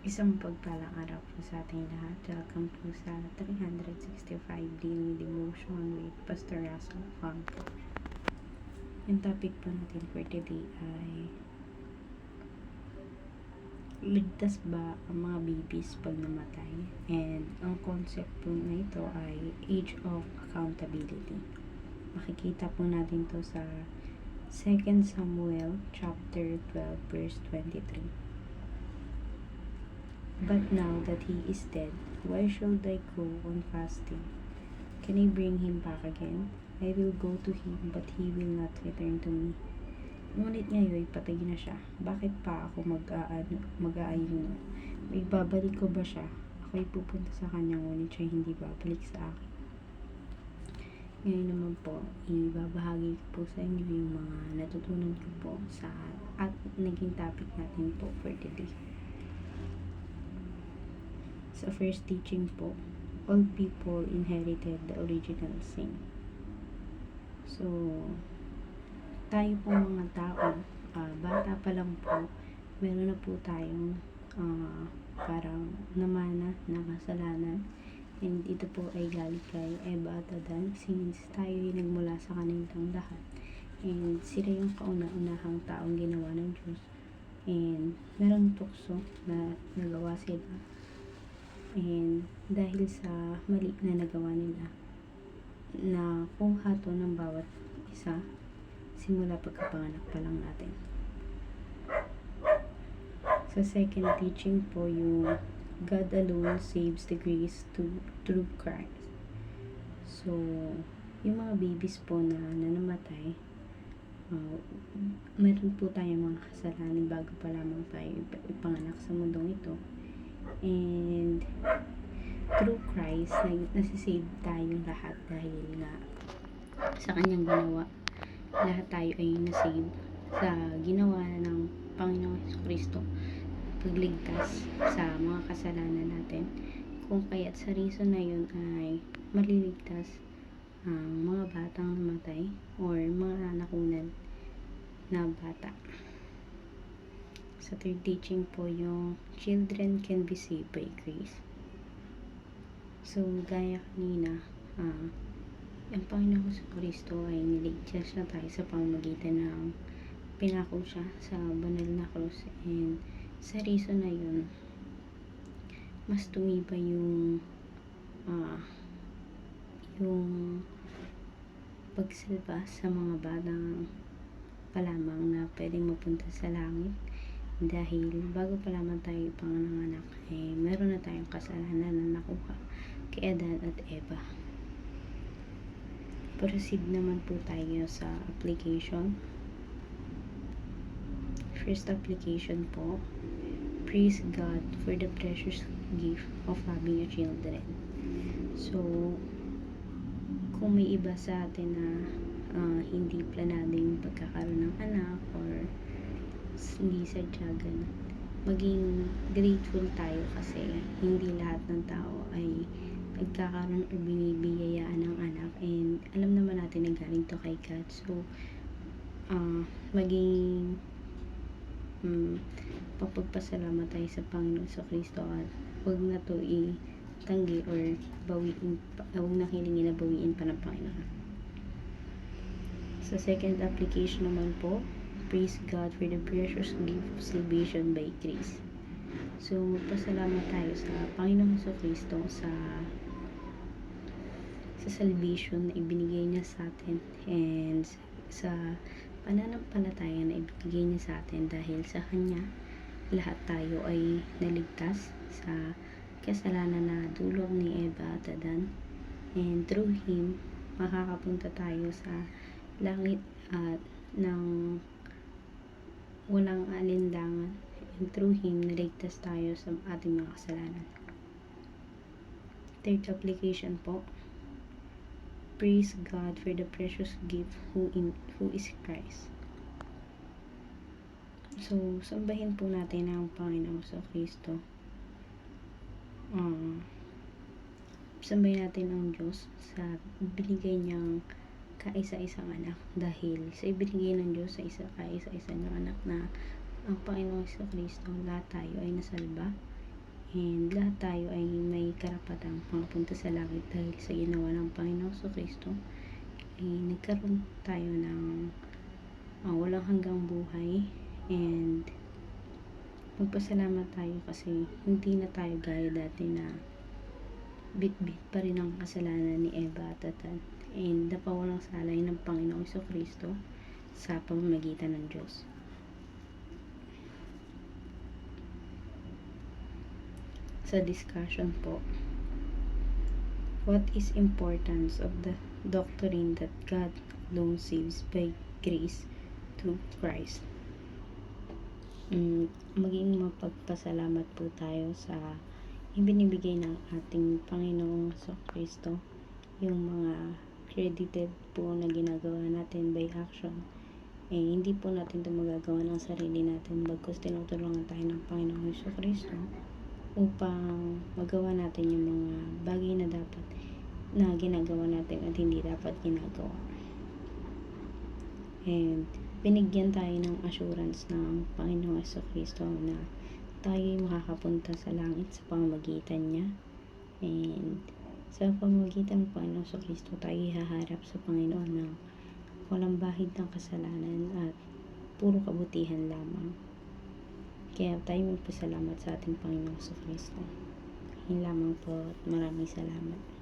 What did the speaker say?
Isang pagpalang araw po sa ating lahat. Welcome po sa 365 Daily Devotion with Pastor Russell Ocampo. Yung topic po natin for today ay ligtas ba ang mga babies pag namatay? And ang concept po na ito ay age of accountability. Makikita po natin to sa 2 Samuel chapter 12 verse 23. But now that he is dead, why should I go on fasting? Can I bring him back again? I will go to him, but he will not return to me. Ngunit ngayon, patay na siya. Bakit pa ako mag-aano, mag-aayuno? May babalik ko ba siya? Ako'y pupunta sa kanya, ngunit siya hindi babalik sa akin. Ngayon naman po, ibabahagi ko po sa inyo yung mga natutunan ko po sa at naging topic natin po for today. Sa first teaching po, all people inherited the original sin. So, tayo po mga tao, ah, bata pa lang po, meron na po tayong ah, parang namana na kasalanan. And ito po ay galing kay Eva at Adan since tayo ay nagmula sa kanilang lahat. And sila yung kauna-unahang taong ginawa ng Diyos. And meron tukso na nagawa sila And dahil sa mali na nagawa nila, na kuha to ng bawat isa simula pagkapanganak pa lang natin. Sa second teaching po yung God alone saves the grace to through Christ. So, yung mga babies po na nanamatay, uh, meron po tayong mga kasalanan bago pa lamang tayo ip- ipanganak sa mundong ito. And through Christ, nag- nasisave tayong lahat dahil nga sa kanyang ginawa. Lahat tayo ay nasave sa ginawa ng Panginoong Hesus Kristo pagligtas sa mga kasalanan natin. Kung kaya't sa reason na yun ay maliligtas ang mga batang namatay or mga nakunan na bata. Sa third teaching po yung children can be saved by grace. So, gaya kanina, ah, ang Panginoon sa Kristo ay niligtas na tayo sa pamamagitan ng pinako siya sa banal na krus and sa reason na yun mas tumibay yung ah, yung pagsalba sa mga batang pa lamang na pwedeng mapunta sa langit dahil bago pa lamang tayo ipanganak eh meron na tayong kasalanan na nakuha kay Adan at Eva. Proceed naman po tayo sa application. First application po praise God for the precious gift of having a children. So kung may iba sa atin na ah, hindi planading pagkakaroon ng anak or hindi sadya ganun. Maging grateful tayo kasi hindi lahat ng tao ay nagkakaroon o binibiyayaan ng anak. And alam naman natin na galing to kay God. So ah, maging um, papagpasalamat tayo sa Panginoon sa Kristo at huwag na to itanggi or bawiin pa, huwag na hilingin na bawiin pa ng Panginoon. Sa second application naman po praise God for the precious gift of salvation by grace. So magpasalamat tayo sa Panginoon sa Kristo sa sa salvation na ibinigay niya sa atin and sa pananampalataya na ibinigay niya sa atin dahil sa Kanya lahat tayo ay naligtas sa kasalanan na dulog ni Eva at Adan. And through Him makakapunta tayo sa langit at ng walang alindangan and through Him naligtas tayo sa ating mga kasalanan third application po praise God for the precious gift who in who is Christ. So, sambahin po natin ang Panginoon sa Kristo. Um, sambahin natin ang Diyos sa binigay niyang kaisa-isang anak dahil sa ibinigay ng Diyos sa isa kaisa-isa niyang anak na ang Panginoon sa Kristo lahat tayo ay nasalba. And lahat tayo ay may karapatang pamapunta sa langit dahil sa ginawa ng Panginoon sa Kristo. Ay nagkaroon tayo ng ah, walang hanggang buhay. And magpasalamat tayo kasi hindi na tayo gaya dati na bit-bit pa rin ang kasalanan ni Eva at Atan and napawalang salay ng Panginoong sa Kristo sa pamamagitan ng Diyos. Sa discussion po, what is importance of the doctrine that God alone saves by grace through Christ? Mm, maging mapagpasalamat po tayo sa ibinibigay ng ating Panginoong sa Kristo yung mga credited po na ginagawa natin by action eh hindi po natin ito magagawa ng sarili natin bagkus tinutulungan tayo ng Panginoong Hesus Kristo upang magawa natin yung mga bagay na dapat na ginagawa natin at hindi dapat ginagawa. And binigyan tayo ng assurance ng Panginoong Hesus Kristo na tayo ay makakapunta sa langit sa pamamagitan niya. And sa pamamagitan ng Panginoon sa Kristo tayo haharap sa Panginoon ng walang bahid ng kasalanan at puro kabutihan lamang. Kaya tayo magpasalamat sa ating Panginoon sa Kristo. Yun lamang po at maraming salamat.